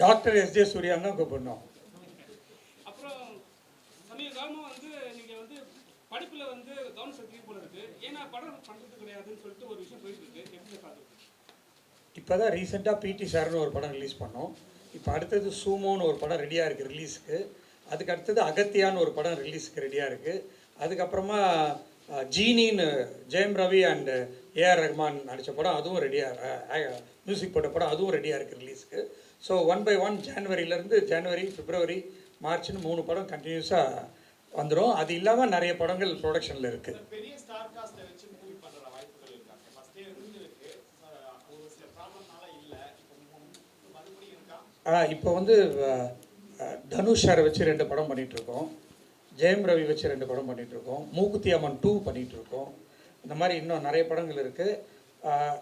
Doctor S J சூர்யான்னு தான் கூப்பிடணும். படிப்பில் வந்து கவனம் செலுத்தி போல இருக்கு. ஏன்னா படம் பண்ணுறது கிடையாதுன்னு சொல்லிட்டு ஒரு விஷயம் போயிட்டு இருக்கு. எப்படி இப்போ தான் ரீசெண்டாக பிடி சார்னு ஒரு படம் ரிலீஸ் பண்ணோம். இப்போ அடுத்தது சூமோன்னு ஒரு படம் ரெடியாக இருக்குது ரிலீஸுக்கு அதுக்கு அடுத்தது அகத்தியான்னு ஒரு படம் ரிலீஸுக்கு ரெடியாக இருக்குது அதுக்கப்புறமா ஜீனின்னு Jayam Ravi and A R Rahman நடித்த படம் அதுவும் ரெடியாக மியூசிக் போட்ட படம் அதுவும் ரெடியாக இருக்குது ரிலீஸுக்கு ஸோ ஒன் பை ஒன் ஜான்வரியிலேருந்து ஜனவரி பிப்ரவரி மார்ச்னு மூணு படம் கண்டினியூஸாக வந்துடும் அது இல்லாமல் நிறைய படங்கள் ப்ரொடக்ஷனில் இருக்குது இப்போ வந்து தனுஷ் சாரை வச்சு ரெண்டு படம் பண்ணிட்டு இருக்கோம். ஜெயம் ரவி வச்சு ரெண்டு படம் பண்ணிட்டு இருக்கோம். மூக்குத்தி அம்மன் டூ பண்ணிட்டு இருக்கோம். இந்த மாதிரி இன்னும் நிறைய படங்கள் இருக்கு. அஹ்,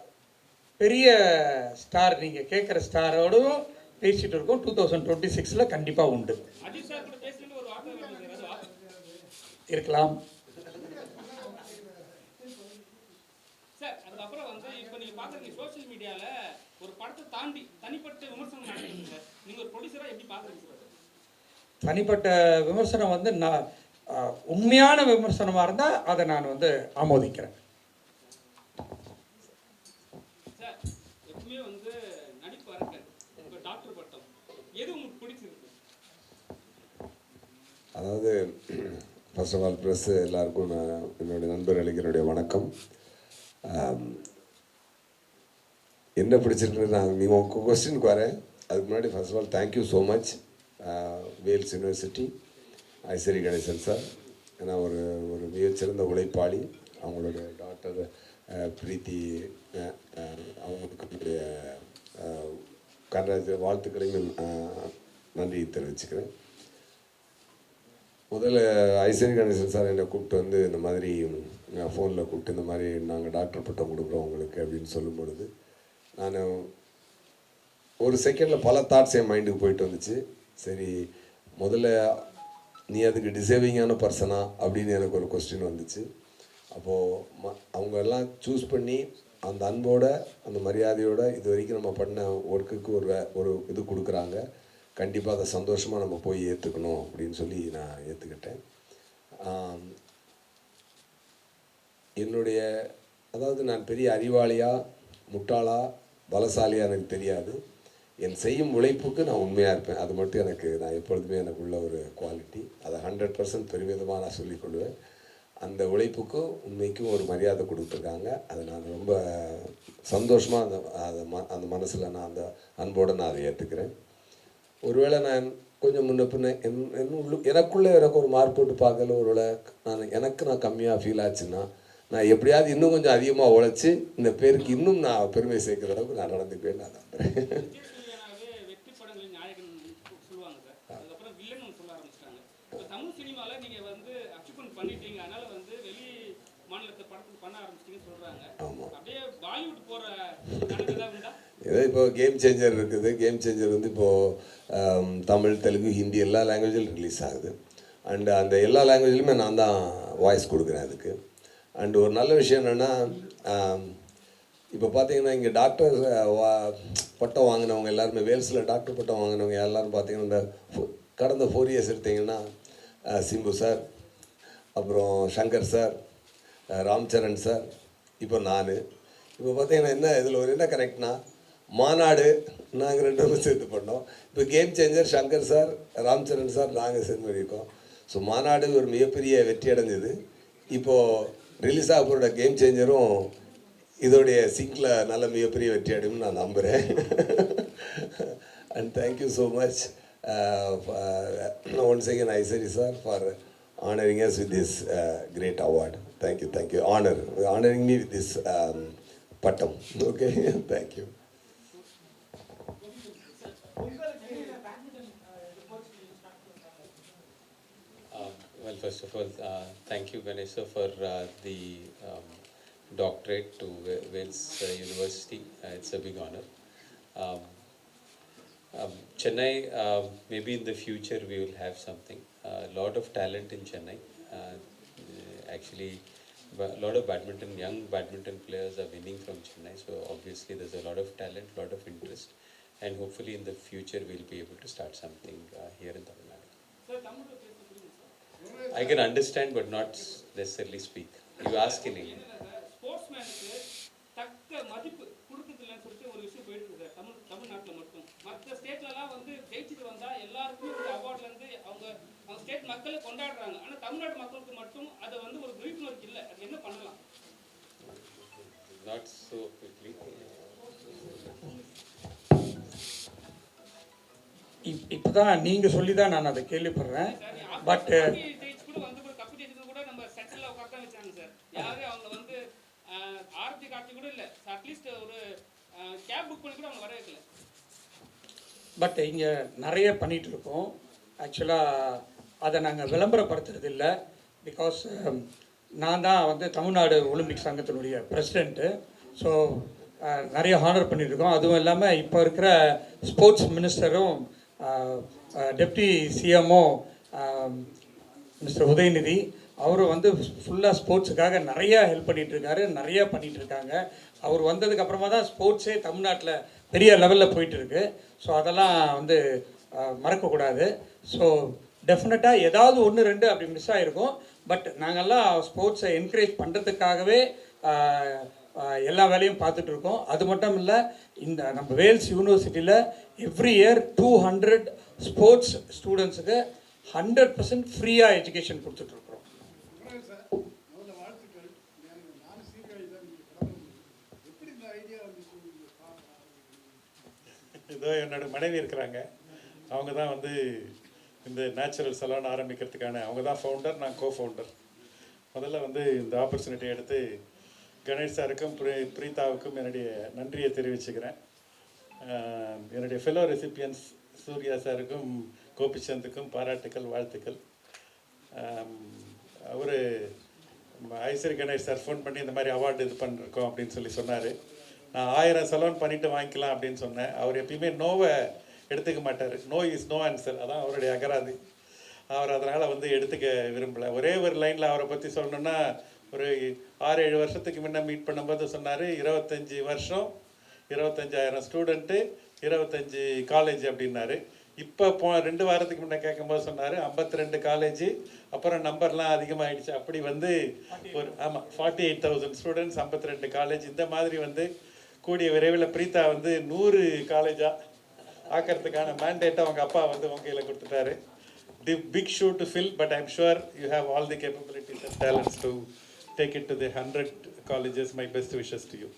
பெரிய ஸ்டார் நீங்கள் கேட்குற ஸ்டாரோடும் பேசிட்டு இருக்கோம். டூ தௌசண்ட் டுவெண்ட்டி சிக்ஸில் கண்டிப்பாக உண்டு. இருக்கலாம். சார் அதுக்கப்புறம் வந்து இப்போ நீங்கள் பார்க்குறீங்க சோஷியல் மீடியாவில் ஒரு படத்தை தாண்டி தனிப்பட்ட விமர்சனம் நடக்குது சார். நீங்கள் ஒரு ப்ரொடியூசராக எப்படி பார்க்குறீங்க சார்? தனிப்பட்ட விமர்சனம் வந்து நான் உண்மையான விமர்சனமாக இருந்தால் அதை நான் வந்து ஆமோதிக்கிறேன். சார் எப்பவுமே வந்து நடிப்பு அரக்கன் உங்கள் டாக்டர் பட்டம் எது உங்களுக்கு பிடிச்சிருக்கு? அதாவது ஃபர்ஸ்ட் ஆஃப் ஆல் ப்ரெஸ் எல்லாருக்கும் நான் என்னுடைய நண்பர்களுக்கு என்னுடைய வணக்கம். என்ன பிடிச்சிருக்கு நான் நீங்கள் உங்கள் கொஸ்டினுக்கு வரேன். அதுக்கு முன்னாடி first of all thank you so much Vels university Ishari Ganesan sir. ஏன்னா ஒரு ஒரு மிகச்சிறந்த உழைப்பாளி. அவங்களோட டாக்டர் பிரீத்தி அவங்களுக்கு என்னுடைய வாழ்த்துக்களையும் நன்றி தெரிவிச்சுக்கிறேன். முதல்ல ஐஸ்வரி கணேசன் சார் என்னை கூப்பிட்டு வந்து இந்த மாதிரி ஃபோனில் கூப்பிட்டு இந்த மாதிரி நாங்கள் டாக்டர் பட்டம் கொடுக்குறோம் உங்களுக்கு அப்படின்னு சொல்லும் பொழுது நான் ஒரு செகண்டில் பல தாட்ஸ் என் மைண்டுக்கு போயிட்டு வந்துச்சு. சரி முதல்ல நீ அதுக்கு டிசர்விங்கான பர்சனா அப்படின்னு எனக்கு ஒரு கொஸ்டின் வந்துச்சு. அப்போது ம அவங்க எல்லாம் சூஸ் பண்ணி அந்த அன்போட அந்த மரியாதையோட இது வரைக்கும் நம்ம பண்ண ஒர்க்குக்கு ஒரு ஒரு இது கொடுக்குறாங்க. கண்டிப்பாக அதை சந்தோஷமாக நம்ம போய் ஏற்றுக்கணும் அப்படின்னு சொல்லி நான் ஏற்றுக்கிட்டேன் என்னுடைய அதாவது நான் பெரிய அறிவாளியாக முட்டாளா பலசாலியாக எனக்கு தெரியாது. என் செய்யும் உழைப்புக்கு நான் உண்மையாக இருப்பேன். அது மட்டும் எனக்கு நான் எப்பொழுதுமே எனக்கு உள்ள ஒரு குவாலிட்டி அதை ஹண்ட்ரட் பர்சன்ட் பெருமிதமாக நான் சொல்லிக்கொள்வேன் அந்த உழைப்புக்கும் உண்மைக்கும் ஒரு மரியாதை கொடுத்துருக்காங்க. அதை நான் ரொம்ப சந்தோஷமாக அந்த அதை ம அந்த மனசில் நான் அந்த அன்போடு நான் அதை ஏற்றுக்கிறேன் ஒருவேளை நான் கொஞ்சம் முன்ன பின்ன என் என் உள்ளு எனக்குள்ளே எனக்கு ஒரு மார்க் போட்டு பார்க்கல. ஒருவேளை நான் எனக்கு நான் கம்மியாக ஃபீல் ஆச்சுன்னா நான் எப்படியாவது இன்னும் கொஞ்சம் அதிகமாக உழைச்சி இந்த பேருக்கு இன்னும் நான் பெருமை சேர்க்குற அளவுக்கு நான் நடந்துக்குவேன் நான் நம்புகிறேன் விஜய் சூர்யானாவே வெற்றி படங்களின் நாயகன் சொல்லுவாங்க சார் அதுக்கப்புறம் வில்லன் ஒன்று சொல்ல ஆரம்பிச்சிட்டாங்க இப்போ தமிழ் சினிமாவில் நீங்கள் வந்து அச்சீவ்மெண்ட் பண்ணிட்டீங்க அதனால வந்து வெளி மாநிலத்தை படத்துக்கு பண்ண ஆரம்பிச்சிட்டீங்கன்னு சொல்கிறாங்க ஆமாம் அப்படியே பாலிவுட் போகிற கணக்கு ஏதாவது உண்டா ஏதோ இப்போ கேம் சேஞ்சர் இருக்குது. கேம் சேஞ்சர் வந்து இப்போது தமிழ் தெலுங்கு ஹிந்தி எல்லா லாங்குவேஜிலும் ரிலீஸ் ஆகுது. அண்டு அந்த எல்லா லாங்குவேஜ்லையுமே நான் தான் வாய்ஸ் கொடுக்குறேன் அதுக்கு. அண்டு ஒரு நல்ல விஷயம் என்னென்னா இப்போ பார்த்தீங்கன்னா இங்கே டாக்டர் வா பட்டம் வாங்கினவங்க எல்லாருமே வேல்ஸில் டாக்டர் பட்டம் வாங்கினவங்க எல்லோரும் பார்த்தீங்கன்னா இந்த ஃபோ- கடந்த ஃபோர் இயர்ஸ் எடுத்திங்கன்னா சிம்பு சார் அப்புறம் சங்கர் சார் ராம்சரண் சார் இப்போ நான். இப்போ பார்த்தீங்கன்னா என்ன இதில் ஒரு என்ன கரெக்ட்னா மாநாடு நாங்கள் ரெண்டு பேரும் சேர்த்து பண்ணோம் இப்போ game changer Shankar sir Ram Charan sir நாங்கள் சேர்ந்து பண்ணியிருக்கோம் ஸோ மாநாடு ஒரு மிகப்பெரிய வெற்றி அடைஞ்சது இப்போது ரிலீஸ் ஆக போகிற கேம் சேஞ்சரும் இதோடைய சிங்கில் நல்ல மிகப்பெரிய வெற்றி அடையும்னு நான் நம்புகிறேன் and thank you so much once again Ishari sir for honoring us with this uh, great award. Thank you, thank you. Honor, honoring me with this um, patam. Okay, thank you. Um, Well, first of all, uh, thank you, Vanessa, for uh, the um, doctorate to Wales uh, University. Uh, It's a big honor. Um, um, Chennai, um, maybe in the future we will have something. A lot of talent in Chennai. Uh, Actually, a lot of badminton, young badminton players are winning from Chennai. So obviously there's a lot of talent, lot of interest, and hopefully in the future we'll be able to start something uh, here in Tamil Nadu. Sir தமிழ்ல பேச புரியுது sir I can understand but not necessarily speak. You ask in English. ஸ்போர்ட்ஸ்மேனுக்கு தக்க மதிப்பு கொடுக்கறதில்லன்னு சொல்லிட்டு ஒரு விஷயம் போயிட்டு இருக்கு சார் தமிழ் தமிழ்நாட்டில் மட்டும் மற்ற ஸ்டேட்லலாம் வந்து ஜெயிச்சுட்டு வந்தா எல்லாருக்குமே ஒரு அவார்ட்ல இருந்து அவங்க அவங்க ஸ்டேட் மக்களே கொண்டாடுறாங்க ஆனா தமிழ்நாட்டு மக்களுக்கு மட்டும் அது வந்து ஒரு விழிப்புணர்வு அட்லீஸ்ட் ஒரு கேப் புக் பண்ணி கூட அவங்க வர வைக்கல. பட் இங்கே நிறைய பண்ணிட்டு இருக்கோம். ஆக்சுவலாக அதை நாங்கள் விளம்பரப்படுத்துறது இல்லை. பிகாஸ் நான் தான் வந்து தமிழ்நாடு ஒலிம்பிக் சங்கத்தினுடைய பிரசிடெண்ட்டு ஸோ நிறைய ஹானர் பண்ணியிருக்கோம் அதுவும் இல்லாமல் இப்போ இருக்கிற ஸ்போர்ட்ஸ் மினிஸ்டரும் டெப்டி சிஎம்ஓ மிஸ்டர் உதயநிதி அவரும் வந்து ஃபுல்லாக ஸ்போர்ட்ஸுக்காக நிறையா ஹெல்ப் பண்ணிகிட்ருக்காரு நிறையா பண்ணிகிட்ருக்காங்க இருக்காங்க அவர் வந்ததுக்கு அப்புறமா தான் ஸ்போர்ட்ஸே தமிழ்நாட்டில் பெரிய லெவலில் போயிட்டுருக்கு. ஸோ அதெல்லாம் வந்து மறக்கக்கூடாது. ஸோ டெஃபினட்டாக ஏதாவது ஒன்று ரெண்டு அப்படி மிஸ் ஆகிருக்கும் பட் நாங்கள்லாம் ஸ்போர்ட்ஸை என்கரேஜ் பண்ணுறதுக்காகவே எல்லா வேலையும் பார்த்துட்டு இருக்கோம் அது மட்டும் இல்லை இந்த நம்ம வேல்ஸ் யூனிவர்சிட்டியில் every year two hundred sports ஸ்டூடெண்ட்ஸுக்கு ஹண்ட்ரட் பர்சன்ட் ஃப்ரீயாக எஜுகேஷன் கொடுத்துட்ருக்குறோம். அப்புறம் என்னோடய இதோ என்னோட மனைவி இருக்கிறாங்க. அவங்க தான் வந்து இந்த நேச்சுரல் சலான் ஆரம்பிக்கிறதுக்கான அவங்க தான் ஃபவுண்டர் நான் கோ ஃபவுண்டர் முதல்ல வந்து இந்த ஆப்பர்ச்சுனிட்டி எடுத்து கணேஷ் சாருக்கும் ப்ரீ பிரீதாவுக்கும் என்னுடைய நன்றியை தெரிவிச்சுக்கிறேன். என்னுடைய ஃபெலோ ரெசிபியன்ஸ் சூர்யா சாருக்கும் கோபிச்சந்துக்கும் பாராட்டுக்கள் வாழ்த்துக்கள். அவர் ஐஸ்வரி கணேஷ் சார் ஃபோன் பண்ணி இந்த மாதிரி அவார்டு இது பண்ணிருக்கோம் அப்படின்னு சொல்லி சொன்னார். நான் ஆயிரம் செலவன் பண்ணிட்டு வாங்கிக்கலாம் அப்படின்னு சொன்னேன். அவர் எப்பயுமே நோவை எடுத்துக்க மாட்டார். நோ இஸ் நோ ஆன்சர் அதான் அவருடைய அகராதி. அவர் அதனால் வந்து எடுத்துக்க விரும்பலை. ஒரே ஒரு லைனில் அவரை பற்றி சொல்லணுன்னா ஒரு ஆறு ஏழு வருஷத்துக்கு முன்ன மீட் பண்ணும்போது சொன்னார் இருபத்தஞ்சி வருஷம் இருபத்தஞ்சாயிரம் ஸ்டூடெண்ட்டு இருபத்தஞ்சி காலேஜ் அப்படின்னாரு. இப்போ போ ரெண்டு வாரத்துக்கு முன்னே கேட்கும்போது சொன்னார் 52 ரெண்டு காலேஜ் அப்புறம் நம்பர்லாம் அதிகமாகிடுச்சு அப்படி வந்து ஒரு ஆமாம் ஃபார்ட்டி எயிட் தௌசண்ட் ஸ்டூடெண்ட்ஸ் ஐம்பத்தி ரெண்டு காலேஜ் இந்த மாதிரி வந்து கூடிய விரைவில் பிரீத்தா வந்து நூறு காலேஜாக ஆக்கிறதுக்கான மேண்டேட்டை அவங்க அப்பா வந்து உங்க கையில் கொடுத்துட்டாரு. The big shoe to fill but I'm sure you have all the capabilities and talents to to the hundred colleges my best wishes to you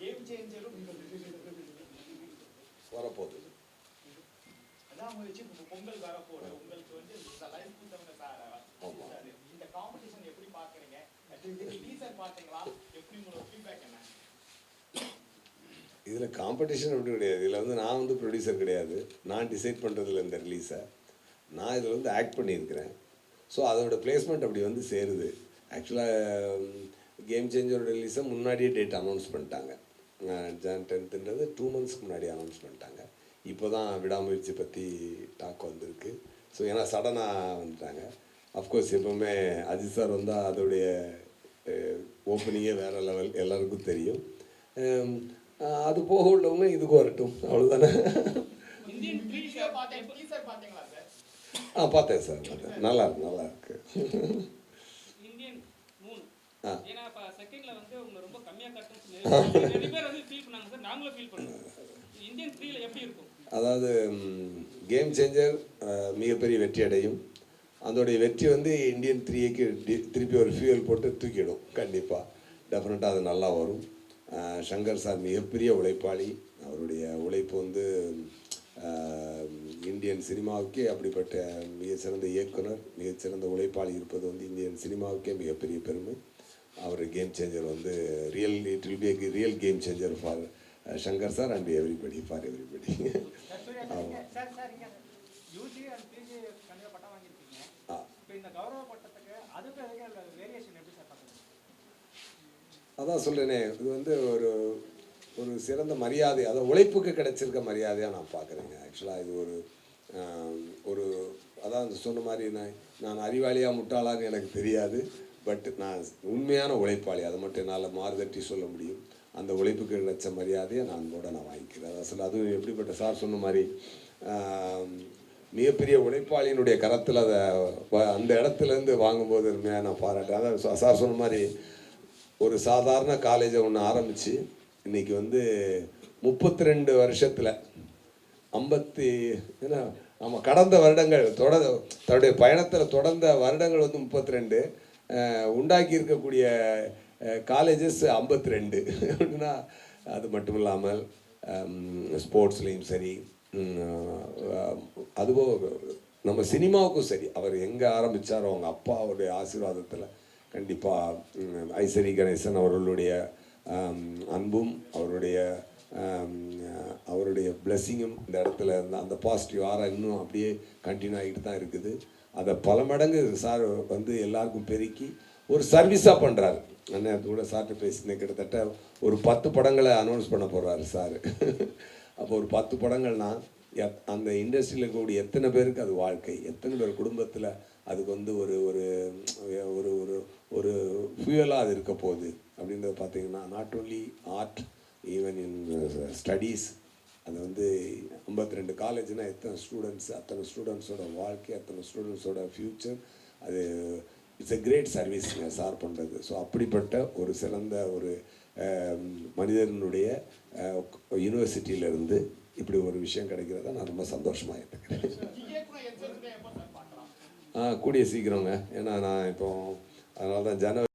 game சேஞ்சரும் வரப்போகுது. அதான் முயற்சி இப்போ பொங்கல் வரப்போகுது உங்களுக்கு வந்து இந்த லைஃப் கொடுத்தவங்க சார் இந்த காம்படிஷன் எப்படி பார்க்குறீங்க டீசர் பார்த்தீங்களா எப்படி உங்களோட ஃபீட்பேக் என்ன இதில் காம்படிஷன் அப்படி கிடையாது. இதில் வந்து நான் வந்து ப்ரொடியூசர் கிடையாது. நான் டிசைட் பண்ணுறதில்ல இந்த ரிலீஸை நான் இதில் வந்து ஆக்ட் பண்ணியிருக்கிறேன். ஸோ அதோடய பிளேஸ்மெண்ட் அப்படி வந்து சேருது. ஆக்சுவலாக கேம் சேஞ்சரோட ரிலீஸை முன்னாடியே டேட் அனௌன்ஸ் பண்ணிட்டாங்க. ஜான் டென்த்துன்றது டூ மந்த்ஸ்க்கு முன்னாடி அனௌன்ஸ் பண்ணிட்டாங்க. இப்போ தான் விடாமுயற்சி பற்றி டாக் வந்திருக்கு. ஸோ ஏன்னா சடனாக வந்துட்டாங்க. அஃப்கோர்ஸ் எப்போவுமே அஜித் சார் வந்தால் அதோடைய ஓப்பனிங்கே வேறு லெவல் எல்லாருக்கும் தெரியும். அது போக உள்ளவங்க இதுக்கு வரட்டும். அவ்வளோதானே ஆ பார்த்தேன் சார் பார்த்தேன். நல்லா இருக்கு நல்லா இருக்கு. ஆ. அதாவது கேம் சேஞ்சர் மிகப்பெரிய வெற்றி அடையும். அதோடைய வெற்றி வந்து இந்தியன் த்ரீக்கு திருப்பி ஒரு ஃபியூயல் போட்டு தூக்கிடும். கண்டிப்பாக டெஃபினட்டாக அது நல்லா வரும். சங்கர் சார் மிகப்பெரிய உழைப்பாளி. அவருடைய உழைப்பு வந்து இந்தியன் சினிமாவுக்கே அப்படிப்பட்ட மிகச்சிறந்த இயக்குனர் மிகச்சிறந்த உழைப்பாளி இருப்பது வந்து இந்தியன் சினிமாவுக்கே மிகப்பெரிய பெருமை. அவர் கேம் சேஞ்சர் வந்து real it will be real game changer for Shankar sir and everybody for everybody அதான் சொல்றேனே இது வந்து ஒரு ஒரு சிறந்த மரியாதை அதாவது உழைப்புக்கு கிடைச்சிருக்க மரியாதையாக நான் பார்க்குறேங்க. ஆக்சுவலாக இது ஒரு ஒரு அதான் சொன்ன மாதிரி நான் நான் அறிவாளியாக முட்டாளான்னு எனக்கு தெரியாது. பட் நான் உண்மையான உழைப்பாளி அதை மட்டும் என்னால் மாறுதட்டி சொல்ல முடியும். அந்த உழைப்புக்கு கிடைச்ச மரியாதையை நான் கூட நான் வாங்கிக்கிறேன். அசல் அதுவும் எப்படிப்பட்ட சார் சொன்ன மாதிரி மிகப்பெரிய உழைப்பாளியினுடைய கரத்தில் அதை அந்த இடத்துலேருந்து வாங்கும்போது அருமையாக நான் பாராட்டேன் அதான் சார் சொன்ன மாதிரி ஒரு சாதாரண காலேஜை ஒன்று ஆரம்பித்து இன்னைக்கு வந்து முப்பத்தி ரெண்டு வருஷத்தில் ஐம்பத்தி என்ன ஆமாம் கடந்த வருடங்கள் தொட தன்னுடைய பயணத்தில் தொடர்ந்த வருடங்கள் வந்து முப்பத்தி ரெண்டு உண்டாக்கி இருக்கக்கூடிய காலேஜஸ் ஐம்பத்தி ரெண்டு அப்படின்னா அது மட்டும் இல்லாமல் ஸ்போர்ட்ஸ்லேயும் சரி அதுபோக நம்ம சினிமாவுக்கும் சரி அவர் எங்கே ஆரம்பித்தாரோ அவங்க அப்பாவுடைய ஆசீர்வாதத்தில் கண்டிப்பாக ஐசரி கணேசன் அவர்களுடைய அன்பும் அவருடைய அவருடைய பிளெஸ்ஸிங்கும் இந்த இடத்துல இருந்த அந்த பாசிட்டிவ் ஆரா இன்னும் அப்படியே கண்டினியூ ஆகிட்டு தான் இருக்குது. அதை பல மடங்கு சார் வந்து எல்லாருக்கும் பெருக்கி ஒரு சர்வீஸாக பண்ணுறாரு அண்ணன் அது கூட சார்கிட்ட பேசினேன். கிட்டத்தட்ட ஒரு பத்து படங்களை அனௌன்ஸ் பண்ண போகிறாரு சார் அப்போ ஒரு பத்து படங்கள்னா எத்- அந்த இண்டஸ்ட்ரியில் இருக்கக்கூடிய எத்தனை பேருக்கு அது வாழ்க்கை? எத்தனை பேர் குடும்பத்தில் அதுக்கு வந்து ஒரு ஒரு ஒரு ஒரு ஒரு ஃபியூயலாக அது இருக்க போகுது. அப்படின்றத பார்த்தீங்கன்னா not only art even in studies அது வந்து 52 ரெண்டு காலேஜ்னா எத்தனை ஸ்டூடெண்ட்ஸ் அத்தனை ஸ்டூடெண்ட்ஸோட வாழ்க்கை அத்தனை ஸ்டூடெண்ட்ஸோட ஃப்யூச்சர் அது it's a great service sir பண்ணுறது ஸோ அப்படிப்பட்ட ஒரு சிறந்த ஒரு மனிதனுடைய யூனிவர்சிட்டியிலேருந்து இப்படி ஒரு விஷயம் கிடைக்கிறத நான் ரொம்ப சந்தோஷமாக ஏற்றுக்கிறேன் கூடிய சீக்கிரங்க. ஏன்னா நான் இப்போ அதனால தான் ஜனவரி